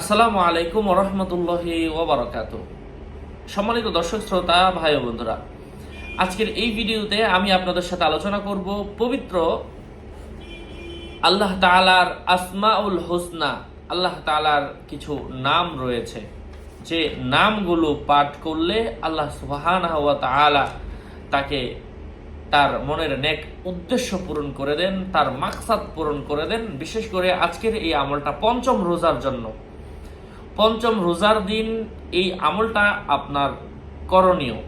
আসসালামু আলাইকুম রহমতুল্লাহি ওবরাকাত সম্মানিত দর্শক, শ্রোতা, ভাই বন্ধুরা, আজকের এই ভিডিওতে আমি আপনাদের সাথে আলোচনা করব পবিত্র আল্লাহ তাআলার আসমাউল হোসনা। আল্লাহ তাআলার কিছু নাম রয়েছে। যে নামগুলো পাঠ করলে আল্লাহ তাআলা তাকে তার মনের নেক উদ্দেশ্য পূরণ করে দেন, তার মাকসাদ পূরণ করে দেন। বিশেষ করে আজকের এই আমলটা পঞ্চম রোজার জন্য। পঞ্চম রোজার দিন এই আমলটা আপনার করণীয়।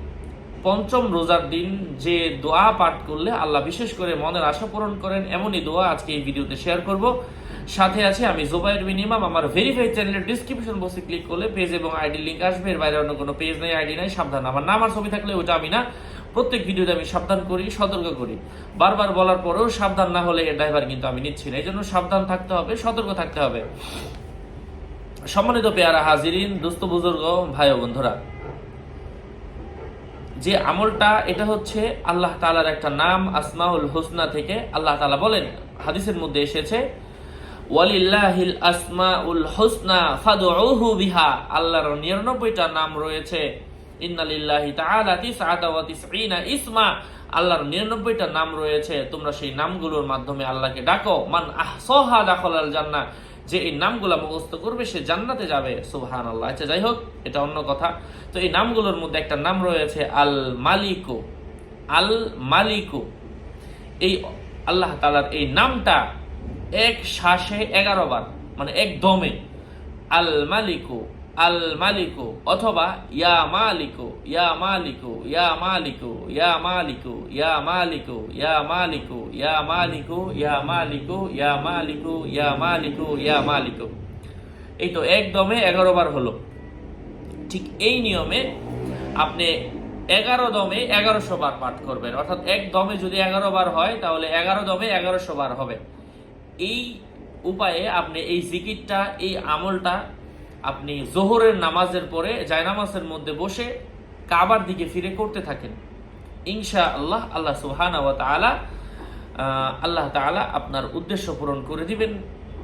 পঞ্চম রোজার দিন যে দোয়া পাঠ করলে আল্লাহ বিশেষ করে মনের আশা পূরণ করেন, এমনই দোয়া আজকে এই ভিডিওতে শেয়ার করব। সাথে আছে আমি জোবাইর মিনিমাম আমার ভেরিফাই চ্যানেলের ডিসক্রিপশন বক্সে ক্লিক করলে পেজ এবং আইডি লিঙ্ক আসবে। এর বাইরে অন্য কোনো পেজ নেই আইডি নাই, সাবধান। আমার নাম আর ছবি থাকলে ওটা আমি না। প্রত্যেক ভিডিওতে আমি সাবধান করি, সতর্ক করি। বারবার বলার পরেও সাবধান না হলে এর ড্রাইভার কিন্তু আমি নিচ্ছি না। এই জন্য সাবধান থাকতে হবে, সতর্ক থাকতে হবে। সম্মানিত পেয়ারা হাজিরিন দুস্থ বুজুর্গ, ভাই বন্ধুরা। যে আমলটা, এটা হচ্ছে আল্লাহ তালার একটা নাম, আসমাউল হোসনা থেকে আল্লাহ তালা বলেন, হাদিসের মধ্যে এসেছে, ওয়ালিল্লাহিল আসমাউল হোসনা বিহা। আল্লাহর নিরানব্বইটা নাম রয়েছে, ইন্নালিল্লাহি তাআলা ওয়া ইসমা। আল্লাহর নিরানব্বইটা নাম রয়েছে, তোমরা সেই নামগুলোর মাধ্যমে আল্লাহকে ডাকো। মান আহসাহা দাখালাল জান্নাহ। যে এই নামগুলো মুখস্থ করবে, সে জান্নাতে যাবে। সুবহান আল্লাহ আচ্ছা যাই হোক, এটা অন্য কথা। তো এই নামগুলোর মধ্যে একটা নাম রয়েছে আল মালিকু আল মালিকু এই আল্লাহ তালার এই নামটা এক শ্বাসে এগারো বার মানে এক দমে। আল মালিকু আল মালিকু অথবা ইয়া মালিকু ইয়া মালিকু ইয়া মালিকু ইয়া মালিকু ইয়া মালিকু ইয়া মালিকু ইয়া মালিকু ইয়া মালিকু ইয়া মালিকু ইয়া মালিকু ইয়া মালিকু এই তো একদমে এগারো বার হলো ঠিক এই নিয়মে আপনি এগারো দমে এগারোশো বার পাঠ করবেন অর্থাৎ এক দমে যদি এগারো বার হয় তাহলে এগারো দমে এগারোশো বার হবে এই উপায়ে আপনি এই জিকিরটা এই আমলটা আপনি জোহরের নামাজের পরে জায়নামাজের মধ্যে বসে কাবার দিকে ফিরে করতে থাকেন। ইনশা আল্লাহ আল্লাহ সুহানা আহ, আল্লাহ তাআলা আপনার উদ্দেশ্য পূরণ করে দিবেন।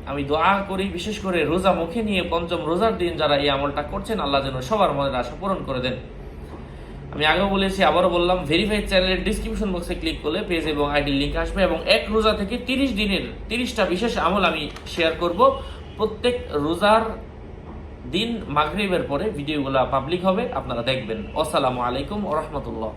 আমি দোয়া করি বিশেষ করে রোজা মুখে নিয়ে পঞ্চম রোজার দিন যারা এই আমলটা করছেন আল্লাহ যেন সবার মনের আশা পূরণ করে দেন। আমি আগেও বলেছি আবারও বললাম ভেরিফাইড চ্যানেলের ডিসক্রিপশন বক্সে ক্লিক করলে পেজ এবং আইডি লিঙ্ক আসবে এবং এক রোজা থেকে তিরিশ দিনের তিরিশটা বিশেষ আমল আমি শেয়ার করব। প্রত্যেক রোজার দিন মাগরিবের পরে ভিডিওগুলো পাবলিক হবে আপনারা দেখবেন। আসসালামু আলাইকুম ও রহমতুল্লাহ।